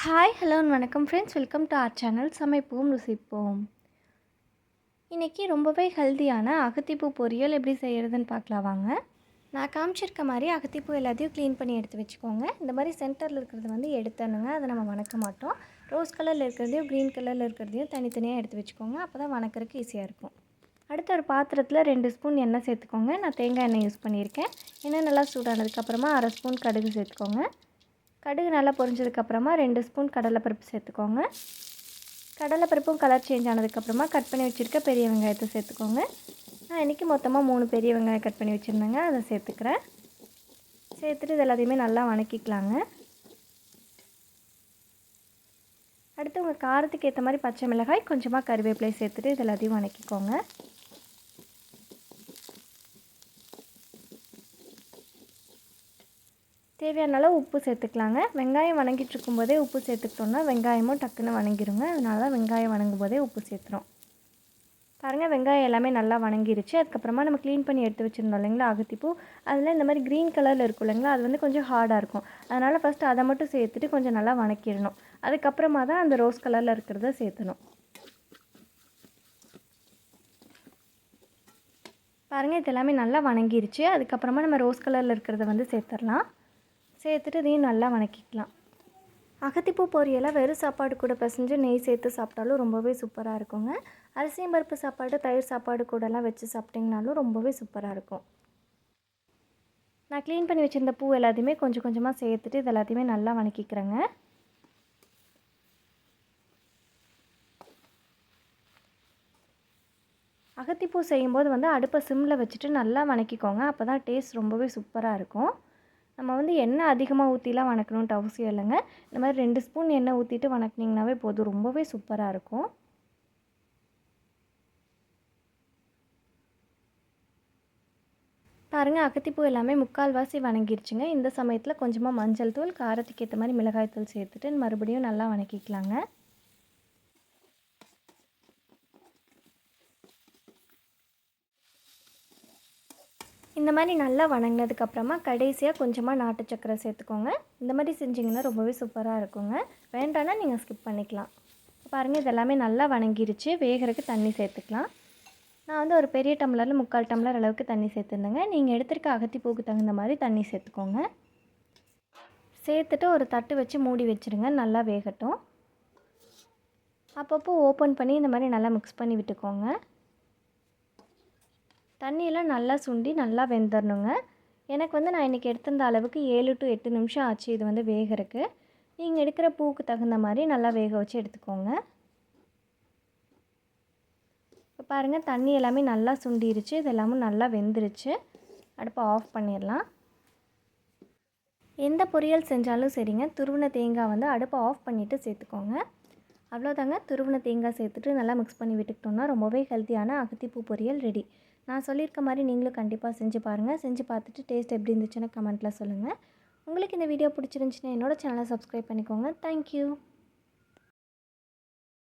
Hi hello வணக்கம் friends welcome to our channel சமைப்போம் ருசிப்போம். இன்றைக்கி ரொம்பவே ஹெல்த்தியான அகத்திப்பூ பொரியல் எப்படி செய்கிறதுன்னு பார்க்கலாம் வாங்க. நான் காமிச்சிருக்க மாதிரி அகத்திப்பூ எல்லாத்தையும் க்ளீன் பண்ணி எடுத்து வச்சுக்கோங்க. இந்த மாதிரி சென்டரில் இருக்கிறது வந்து எடுத்தணுங்க அதை நம்ம வணக்க மாட்டோம். ரோஸ் கலரில் இருக்கிறதையும் க்ரீன் கலரில் இருக்கிறதையும் தனித்தனியாக எடுத்து வச்சுக்கோங்க. அப்போ தான் வணக்கிறதுக்கு ஈஸியாக இருக்கும். அடுத்து ஒரு பாத்திரத்தில் ரெண்டு ஸ்பூன் எண்ணெய் சேர்த்துக்கோங்க. நான் தேங்காய் எண்ணெய் யூஸ் பண்ணியிருக்கேன். எண்ணெய் நல்லா சூடானதுக்கப்புறமா அரை ஸ்பூன் கடுகு சேர்த்துக்கோங்க. கடுகு நல்லா பொரிஞ்சதுக்கப்புறமா ரெண்டு ஸ்பூன் கடலைப்பருப்பு சேர்த்துக்கோங்க. கடலைப்பருப்பும் கலர் சேஞ்ச் ஆனதுக்கப்புறமா கட் பண்ணி வச்சுருக்க பெரிய வெங்காயத்தை சேர்த்துக்கோங்க. நான் இன்றைக்கி மொத்தமாக மூணு பெரிய வெங்காயம் கட் பண்ணி வச்சுருந்தேங்க அதை சேர்த்துக்கிறேன். சேர்த்துட்டு இது எல்லாத்தையுமே நல்லா வணக்கிக்கலாங்க. அடுத்து உங்கள் காரத்துக்கு ஏற்ற மாதிரி பச்சை மிளகாய் கொஞ்சமாக கருவேப்பிலை சேர்த்துட்டு இது எல்லாத்தையும் வணக்கிக்கோங்க. தேவையான அளவு உப்பு சேர்த்துக்கலாங்க. வெங்காயம் வணங்கிட்டு இருக்கும்போதே உப்பு சேர்த்துக்கிட்டோம்னா வெங்காயமும் டக்குன்னு வணங்கிருங்க. அதனால தான் வெங்காயம் வணங்கும் போதே உப்பு சேர்த்துறோம். பாருங்கள் வெங்காயம் எல்லாமே நல்லா வணங்கிருச்சு. அதுக்கப்புறமா நம்ம க்ளீன் பண்ணி எடுத்து வச்சுருந்தோம் இல்லைங்களா அகத்திப்பூ. அதில் இந்த மாதிரி க்ரீன் கலரில் இருக்கும் இல்லைங்களா அது வந்து கொஞ்சம் ஹார்டாக இருக்கும். அதனால் ஃபஸ்ட்டு அதை மட்டும் சேர்த்துட்டு கொஞ்சம் நல்லா வணக்கிடணும். அதுக்கப்புறமா தான் அந்த ரோஸ் கலரில் இருக்கிறத சேர்த்தணும். பாருங்கள் இது எல்லாமே நல்லா வணங்கிருச்சு. அதுக்கப்புறமா நம்ம ரோஸ் கலரில் இருக்கிறத வந்து சேர்த்துடலாம். சேர்த்துட்டு இதையும் நல்லா வணக்கிக்கலாம். அகத்திப்பூ பொரியலை வெறும் சாப்பாடு கூட பிசைஞ்சு நெய் சேர்த்து சாப்பிட்டாலும் ரொம்பவே சூப்பராக இருக்குங்க. அரிசியும் பருப்பு சாப்பாடு தயிர் சாப்பாடு கூடலாம் வச்சு சாப்பிட்டிங்கனாலும் ரொம்பவே சூப்பராக இருக்கும். நான் க்ளீன் பண்ணி வச்சுருந்த பூ எல்லாத்தையுமே கொஞ்சம் கொஞ்சமாக சேர்த்துட்டு இது எல்லாத்தையுமே நல்லா வணக்கிக்கிறேங்க. அகத்திப்பூ செய்யும்போது வந்து அடுப்பை சிம்மில் வச்சுட்டு நல்லா வணக்கிக்கோங்க. அப்போ தான் டேஸ்ட் ரொம்பவே சூப்பராக இருக்கும். நம்ம வந்து எண்ணெய் அதிகமாக ஊற்றிலாம் வணக்கணுன்ட்டு அவசியம் இல்லைங்க. இந்த மாதிரி ரெண்டு ஸ்பூன் எண்ணெய் ஊற்றிட்டு வணக்கினீங்கனாவே போதும். ரொம்பவே சூப்பராக இருக்கும். பாருங்கள் அகத்திப்பூ எல்லாமே முக்கால்வாசி வணங்கிருச்சுங்க. இந்த சமயத்தில் கொஞ்சமாக மஞ்சள் தூள் காரத்துக்கு ஏற்ற மாதிரி மிளகாய் தூள் சேர்த்துட்டு மறுபடியும் நல்லா வணக்கிக்கலாங்க. இந்த மாதிரி நல்லா வணங்கினதுக்கப்புறமா கடைசியாக கொஞ்சமாக நாட்டு சக்கரை சேர்த்துக்கோங்க. இந்த மாதிரி செஞ்சிங்கன்னா ரொம்பவே சூப்பராக இருக்குங்க. வேண்டான்னா நீங்கள் ஸ்கிப் பண்ணிக்கலாம். பாருங்கள் இதெல்லாமே நல்லா வணங்கிருச்சு. வேகிறதுக்கு தண்ணி சேர்த்துக்கலாம். நான் வந்து ஒரு பெரிய டம்ளரில் முக்கால் டம்ளர் அளவுக்கு தண்ணி சேர்த்துருந்தேங்க. நீங்கள் எடுத்துருக்க அகத்திப்பூக்கு தகுந்த மாதிரி தண்ணி சேர்த்துக்கோங்க. சேர்த்துட்டு ஒரு தட்டு வச்சு மூடி வச்சுருங்க. நல்லா வேகட்டும். அப்பப்போ ஓப்பன் பண்ணி இந்த மாதிரி நல்லா மிக்ஸ் பண்ணி விட்டுக்கோங்க. தண்ணியெல்லாம் நல்லா சுண்டி நல்லா வெந்துடணுங்க எனக்கு வந்து நான் இன்றைக்கி எடுத்திருந்த அளவுக்கு ஏழு டு எட்டு நிமிஷம் ஆச்சு இது வந்து வேகிறதுக்கு. நீங்கள் எடுக்கிற பூவுக்கு தகுந்த மாதிரி நல்லா வேக வச்சு எடுத்துக்கோங்க. இப்போ பாருங்கள் தண்ணி எல்லாமே நல்லா சுண்டிருச்சு. இது எல்லாமும் நல்லா வெந்துருச்சு. அடுப்பை ஆஃப் பண்ணிடலாம். எந்த பொரியல் செஞ்சாலும் சரிங்க. துருவின தேங்காய் வந்து அடுப்பை ஆஃப் பண்ணிவிட்டு சேர்த்துக்கோங்க. அவ்வளோதாங்க துருவின தேங்காய் சேர்த்துட்டு நல்லா மிக்ஸ் பண்ணி விட்டுக்கிட்டோம்னா ரொம்பவே ஹெல்த்தியான அகத்திப்பூ பொரியல் ரெடி நான் சொல்லியிருக்க மாதிரி நீங்களும் கண்டிப்பாக செஞ்சு பாருங்கள் செஞ்சு பார்த்துட்டு டேஸ்ட் எப்படி இருந்துச்சுன்னு கமெண்ட்டில் சொல்லுங்கள் உங்களுக்கு இந்த வீடியோ பிடிச்சிருந்துச்சின்னா என்னோடய சேனலை சப்ஸ்கிரைப் பண்ணிக்கோங்க. தேங்க்யூ